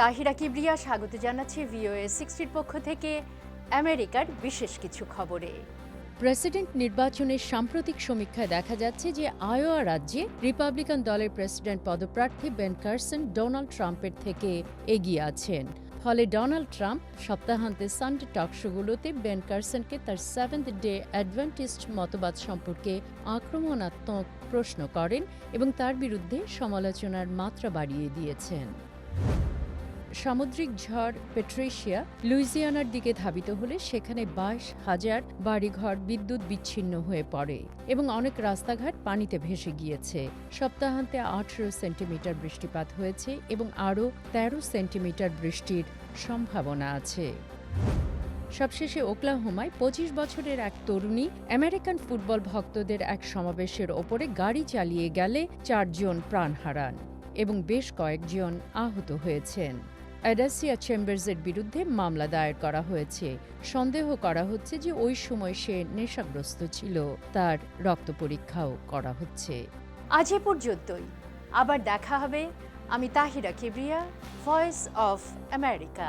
তাহিরা কিবরিয়া, স্বাগত জানাচ্ছি ভিওএ সিক্সটির পক্ষ থেকে আমেরিকার বিশেষ কিছু খবরে। প্রেসিডেন্ট নির্বাচনের সাম্প্রতিক সমীক্ষায় দেখা যাচ্ছে যে আয়োয়া রাজ্যে রিপাবলিকান দলের প্রেসিডেন্ট পদপ্রার্থী বেন কার্সন ডোনাল্ড ট্রাম্পের থেকে এগিয়ে আছেন। ফলে ডোনাল্ড ট্রাম্প সপ্তাহান্তে সানডে টকশোগুলোতে বেন কার্সনকে তার সেভেন্থ ডে অ্যাডভেন্টিস্ট মতবাদ সম্পর্কে আক্রমণাত্মক প্রশ্ন করেন এবং তার বিরুদ্ধে সমালোচনার মাত্রা বাড়িয়ে দিয়েছেন। সামুদ্রিক ঝড় পেট্রেশিয়া লুইজিয়ানার দিকে ধাবিত হলে সেখানে বাইশ হাজার বাড়িঘর বিদ্যুৎ বিচ্ছিন্ন হয়ে পড়ে এবং অনেক রাস্তাঘাট পানিতে ভেসে গিয়েছে। সপ্তাহান্তে আঠেরো সেন্টিমিটার বৃষ্টিপাত হয়েছে এবং আরও তেরো সেন্টিমিটার বৃষ্টির সম্ভাবনা আছে। সবশেষে ওকলাহোমায় পঁচিশ বছরের এক তরুণী আমেরিকান ফুটবল ভক্তদের এক সমাবেশের ওপরে গাড়ি চালিয়ে গেলে চারজন প্রাণ হারান এবং বেশ কয়েকজন আহত হয়েছেন। অ্যাডাসিয়া চেম্বার্সের বিরুদ্ধে মামলা দায়ের করা হয়েছে। সন্দেহ করা হচ্ছে যে ওই সময় সে নেশাগ্রস্ত ছিল। তার রক্ত পরীক্ষাও করা হচ্ছে। আজ এ পর্যন্তই। আবার দেখা হবে। আমি Tahira Kibria voice of America